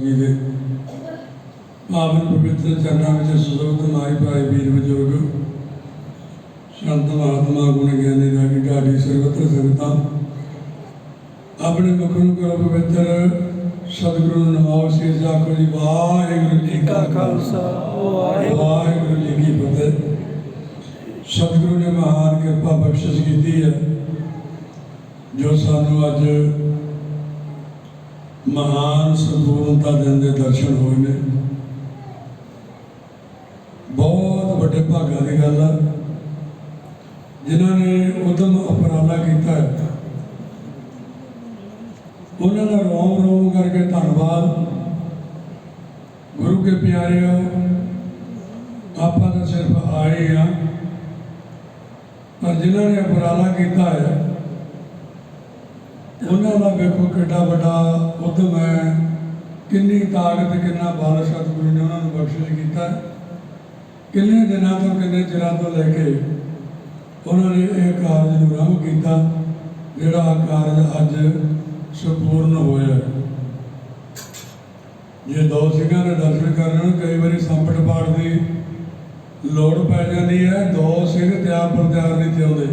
ਜੀ ਦੇ ਪਾਵਨ ਪਵਿੱਤਰ ਚਰਨਾਂ ਵਿੱਚ ਸੁਸੋਤ ਮਾਈ ਭਾਈ ਵੀਰ ਬਜ਼ੁਰਗ ਸੰਤ ਮਹਾਤਮਾ ਗੁਣ ਗਿਆਨੀ ਰਾਗੀ ਢਾਡੀ ਸਰਵਤਰ ਸੰਗਤਾਂ ਆਪਣੇ ਮੁਖ ਨੂੰ ਕਰੋ ਪਵਿੱਤਰ ਸਤਿਗੁਰੂ ਨੂੰ ਨਮਾਓ ਸੀ ਆਖੋ ਜੀ ਵਾਹਿਗੁਰੂ ਜੀ ਕਾ ਖਾਲਸਾ ਵਾਹਿਗੁਰੂ ਜੀ ਕੀ ਫਤਿਹ। ਸਤਿਗੁਰੂ ਨੇ ਮਹਾਨ ਕਿਰਪਾ ਬਖਸ਼ਿਸ਼ ਕੀਤੀ ਹੈ ਜੋ ਸਾਨੂੰ ਅੱਜ ਮਹਾਨ ਸੰਪੂਰਨਤਾ ਦਿਨ ਦੇ ਦਰਸ਼ਨ ਹੋਏ ਨੇ। ਬਹੁਤ ਵੱਡੇ ਭਾਗਾਂ ਦੀ ਗੱਲ ਆ। ਜਿਨ੍ਹਾਂ ਨੇ ਉਦਮ ਅਪਰਾਲਾ ਕੀਤਾ ਹੈ। ਉਹਨਾਂ ਦਾ ਰੋਮ ਰੋਮ ਕਰਕੇ ਧੰਨਵਾਦ। ਗੁਰੂ ਕੇ ਪਿਆਰਿਓ, ਆਪਾਂ ਤਾਂ ਸਿਰਫ ਆਏ ਆ ਪਰ ਜਿਨ੍ਹਾਂ ਨੇ ਉਪਰਾਲਾ ਕੀਤਾ ਹੈ ਉਹਨਾਂ ਦਾ ਵੇਖੋ ਕਿੱਡਾ ਵੱਡਾ ਉਦਮ ਹੈ, ਕਿੰਨੀ ਤਾਕਤ ਕਿੰਨਾ ਬਲ ਸਤਿਗੁਰੂ ਨੇ ਉਹਨਾਂ ਨੂੰ ਬਖਸ਼ਿਸ਼ ਕੀਤਾ। ਕਿੰਨੇ ਦਿਨਾਂ ਤੋਂ ਕਿੰਨੇ ਚਿਰਾਂ ਤੋਂ ਲੈ ਕੇ ਉਹਨਾਂ ਨੇ ਇਹ ਕਾਰਜ ਨੂੰ ਆਰੰਭ ਕੀਤਾ, ਜਿਹੜਾ ਕਾਰਜ ਅੱਜ ਸੰਪੂਰਨ ਹੋਇਆ। ਜੇ ਦੋ ਸਿੰਘਾਂ ਦੇ ਦਰਸ਼ਨ ਕਰਨ ਨੂੰ ਕਈ ਵਾਰੀ ਸੰਪਟ ਪਾੜ ਦੀ ਲੋੜ ਪੈ ਜਾਂਦੀ ਹੈ, ਦੋ ਸਿੰਘ ਤਿਆਰ ਪਰ ਤਿਆਰ ਨਹੀਂ ਤੇ ਆਉਂਦੇ।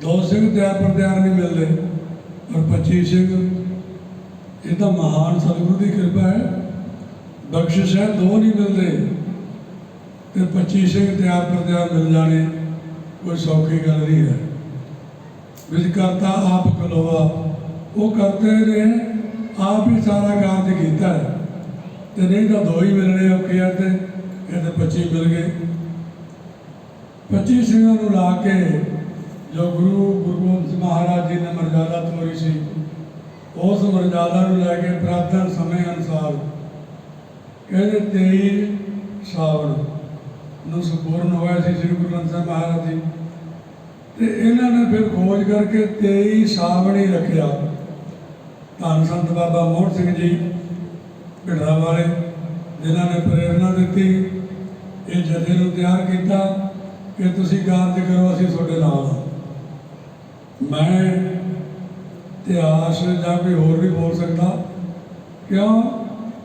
ਦੋ ਸਿੰਘ ਤਿਆਰ ਪਰ ਤਿਆਰ ਨਹੀਂ ਮਿਲਦੇ। ਪਰ 25 ਸਿੰਘ ਇਹ ਤਾਂ ਮਹਾਨ ਸਤਿਗੁਰੂ ਦੀ ਕਿਰਪਾ ਹੈ। ਬਖਸ਼ਿਸ਼ ਹੈ, ਦੋ ਨਹੀਂ ਮਿਲਦੇ। ਤੇ 25 ਸਿੰਘ ਤਿਆਰ ਪਰ ਮਿਲ ਜਾਣੇ, ਕੋਈ ਸੌਖੀ ਗੱਲ ਨਹੀਂ ਹੈ। ਵਿੱਚ ਕਰਤਾ ਆਪ ਕਲੋਆ, ਉਹ ਕਰਤੇ ਨੇ, ਆਪ ਹੀ ਸਾਰਾ ਕਾਰਜ ਕੀਤਾ ਹੈ। ਤੇ ਨਹੀਂ ਤਾਂ ਦੋ ਹੀ ਮਿਲਣੇ ਔਖੇ ਆ ਤੇ, ਇਹ 25 ਮਿਲ ਗਏ। 25 ਸਿੰਘਾਂ ਨੂੰ ਲਾ ਕੇ ਜੋ ਗੁਰੂ ਗੁਰੂ ਗੋਬਿੰਦ ਸਿੰਘ ਮਹਾਰਾਜ ਜੀ ਨੇ ਮਰਜ਼ਾਦਾ ਤੋਰੀ ਸੀ, ਉਸ ਮਰਜ਼ਾਦਾ ਨੂੰ ਲੈ ਕੇ ਪ੍ਰਾਤਨ ਸਮੇਂ ਅਨੁਸਾਰ ਕਹਿੰਦੇ 23 ਸਾਵਣ ਨੂੰ ਸੰਪੂਰਨ ਹੋਇਆ ਸੀ ਸ੍ਰੀ ਗੁਰੂ ਗ੍ਰੰਥ ਸਾਹਿਬ ਮਹਾਰਾਜ ਜੀ। ਤੇ ਇਹਨਾਂ ਨੇ ਫਿਰ ਖੋਜ ਕਰਕੇ 23 ਸਾਵਣ ਹੀ ਰੱਖਿਆ। ਧੰਨ ਸੰਤ ਬਾਬਾ ਮੋਹਨ ਸਿੰਘ ਜੀ ਭਿੰਡਰਾ ਵਾਲੇ, ਜਿਨ੍ਹਾਂ ਨੇ ਪ੍ਰੇਰਣਾ ਦਿੱਤੀ, ਇਹ ਜਥੇ ਨੂੰ ਤਿਆਰ ਕੀਤਾ ਕਿ ਤੁਸੀਂ ਕਾਰਜ ਕਰੋ, ਅਸੀਂ ਤੁਹਾਡੇ ਨਾਲ ਹਾਂ। ਮੈਂ ਇਤਿਹਾਸ ਜਾਂ ਕੋਈ ਹੋਰ ਵੀ ਬੋਲ ਸਕਦਾ, ਕਿਉਂ?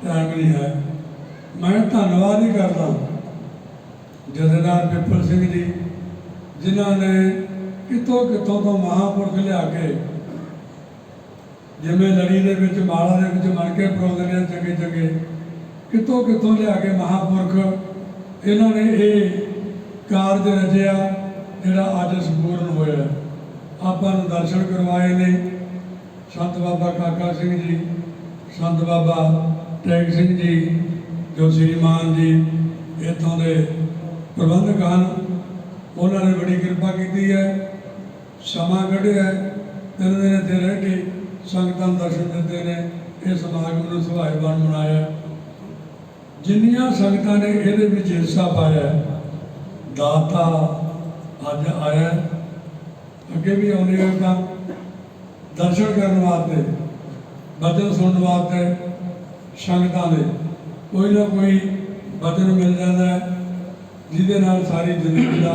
ਟਾਈਮ ਨਹੀਂ ਹੈ। ਮੈਂ ਧੰਨਵਾਦ ਹੀ ਕਰਦਾ ਜਥੇਦਾਰ ਪਿੱਪਲ ਸਿੰਘ ਜੀ, ਜਿਨ੍ਹਾਂ ਨੇ ਕਿਤੋਂ ਕਿਤੋਂ ਤੋਂ ਮਹਾਂਪੁਰਖ ਲਿਆ ਕੇ ਜਿਵੇਂ ਲੜੀ ਦੇ ਵਿੱਚ, ਮਾਲਾ ਦੇ ਵਿੱਚ ਮਣ ਕੇ ਪਰੋਦੇ ਨੇ ਚੰਗੇ ਚੰਗੇ ਕਿਤੋਂ ਕਿਤੋਂ ਲਿਆ ਕੇ ਮਹਾਂਪੁਰਖ ਇਹਨਾਂ ਨੇ ਇਹ ਕਾਰਜ ਰਚਿਆ ਜਿਹੜਾ ਅੱਜ ਸੰਪੂਰਨ ਹੋਇਆ। ਆਪਾਂ ਨੂੰ ਦਰਸ਼ਨ ਕਰਵਾਏ ਨੇ। ਸੰਤ ਬਾਬਾ ਕਾਕਾ ਸਿੰਘ ਜੀ, ਸੰਤ ਬਾਬਾ ਟੈਗ ਸਿੰਘ ਜੀ, ਜੋ ਸ੍ਰੀਮਾਨ ਜੀ ਇੱਥੋਂ ਦੇ ਪ੍ਰਬੰਧਕ ਹਨ, ਉਹਨਾਂ ਨੇ ਬੜੀ ਕਿਰਪਾ ਕੀਤੀ ਹੈ। ਸਮਾਂ ਕੱਢਿਆ ਤਿੰਨ ਦਿਨ ਇੱਥੇ ਰਹਿ ਕੇ ਸੰਗਤਾਂ ਨੂੰ ਦਰਸ਼ਨ ਦਿੱਤੇ ਨੇ। ਇਹ ਸਮਾਗਮ ਨੂੰ ਸੁਭਾਏਵਾਨ ਮਨਾਇਆ। ਜਿੰਨੀਆਂ ਸੰਗਤਾਂ ਨੇ ਇਹਦੇ ਵਿੱਚ ਹਿੱਸਾ ਪਾਇਆ ਦਾਤਾ ਅੱਜ ਆਇਆ ਅੱਗੇ ਵੀ ਆਉਂਦੇ ਹੋ ਤਾਂ ਦਰਸ਼ਨ ਕਰਨ ਵਾਸਤੇ, ਬਚਨ ਸੁਣਨ ਵਾਸਤੇ ਸੰਗਤਾਂ ਦੇ ਕੋਈ ਨਾ ਕੋਈ ਬਚਨ ਮਿਲ ਜਾਂਦਾ ਹੈ, ਜਿਹਦੇ ਨਾਲ ਸਾਰੀ ਜ਼ਿੰਦਗੀ ਦਾ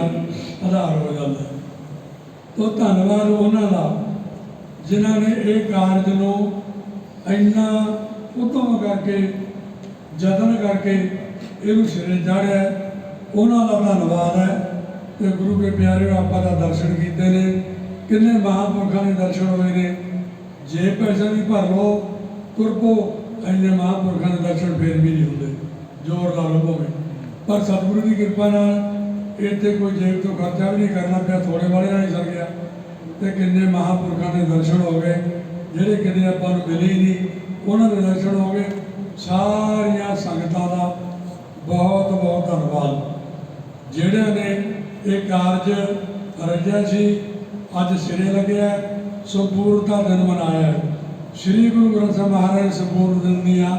ਆਧਾਰ ਹੋ ਜਾਂਦਾ ਹੈ। ਤੋ ਧੰਨਵਾਦ ਉਹਨਾਂ ਦਾ, ਜਿਨ੍ਹਾਂ ਨੇ ਇਹ ਕਾਰਜ ਨੂੰ ਇੰਨਾ ਉਤਮ ਕਰਕੇ, ਯਤਨ ਕਰਕੇ ਇਹਨੂੰ ਸਿਰੇ ਚਾੜਿਆ ਉਹਨਾਂ ਦਾ ਧੰਨਵਾਦ ਹੈ। ਤੇ ਗੁਰੂ ਕੇ ਪਿਆਰਿਓ, ਆਪਾਂ ਦਾ ਦਰਸ਼ਨ ਕੀਤੇ ਨੇ। ਕਿੰਨੇ ਮਹਾਂਪੁਰਖਾਂ ਦੇ ਦਰਸ਼ਨ ਹੋਏ ਨੇ। ਜੇ ਪੈਸਾ ਵੀ ਭਰ ਲਓ, ਤੁਰਪੋ। ਇੰਨੇ ਮਹਾਂਪੁਰਖਾਂ ਦੇ ਦਰਸ਼ਨ ਫੇਰ ਵੀ ਨਹੀਂ ਹੁੰਦੇ। ਜ਼ੋਰ ਲਾ ਲਓ ਭਾਵੇਂ। ਪਰ ਸਤਿਗੁਰੂ ਦੀ ਕਿਰਪਾ ਨਾਲ ਇੱਥੇ ਕੋਈ ਜੇਬ ਤੋਂ ਖਰਚਾ ਵੀ ਨਹੀਂ ਕਰਨਾ ਪਿਆ, ਥੋੜੇ ਵਾਲੇ ਨਾਲ ਹੀ ਸਰ ਗਿਆ। ਤੇ ਕਿੰਨੇ ਮਹਾਂਪੁਰਖਾਂ ਦੇ ਦਰਸ਼ਨ ਹੋ ਗਏ। ਜਿਹੜੇ ਕਿਤੇ ਆਪਾਂ ਨੂੰ ਮਿਲੇ ਹੀ ਨਹੀਂ, ਉਹਨਾਂ ਦੇ ਦਰਸ਼ਨ ਹੋ ਗਏ ਸਾਰੀਆਂ ਸੰਗਤਾਂ ਦਾ ਬਹੁਤ ਬਹੁਤ ਧੰਨਵਾਦ ਜਿਹੜਿਆਂ ਨੇ ਇਹ ਕਾਰਜ ਰਚਿਆ ਸੀ। ਅੱਜ ਸਿਰੇ ਲੱਗਿਆ ਸੰਪੂਰਨਤਾ ਦਿਨ ਮਨਾਇਆ ਸ੍ਰੀ ਗੁਰੂ ਗ੍ਰੰਥ ਸਾਹਿਬ ਮਹਾਰਾਜ ਸੰਪੂਰਨ ਦਿਨ ਦੀਆਂ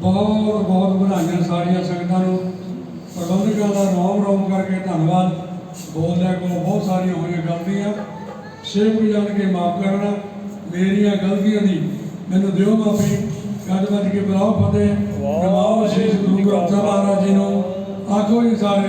ਬਹੁਤ ਬਹੁਤ ਵਧਾਈਆਂ ਸਾਰੀਆਂ ਸੰਗਤਾਂ ਨੂੰ। ਪ੍ਰਬੰਧਕਾਂ ਦਾ ਰੋਮ ਰੋਮ ਕਰਕੇ ਧੰਨਵਾਦ। ਬੋਲਦਿਆਂ ਕੋਲ ਬਹੁਤ ਸਾਰੀਆਂ ਹੋਈਆਂ ਗਲਤੀਆਂ। ਸੇਵਕ ਜਾਣ ਕੇ ਮਾਫ ਕਰਨਾ। ਮੇਰੀਆਂ ਗਲਤੀਆਂ ਦੀ ਮੈਨੂੰ ਦਿਓ ਮਾਫੀ। ਗੱਜ ਵੱਜ ਕੇ ਬੁਲਾਓ ਫਤਿਹ। ਨਮਾਓ ਸ੍ਰੀ ਗੁਰੂ ਗ੍ਰੰਥ ਸਾਹਿਬ ਮਹਾਰਾਜ ਜੀ ਨੂੰ। ਆਖੋ ਜੀ ਸਾਰੇ।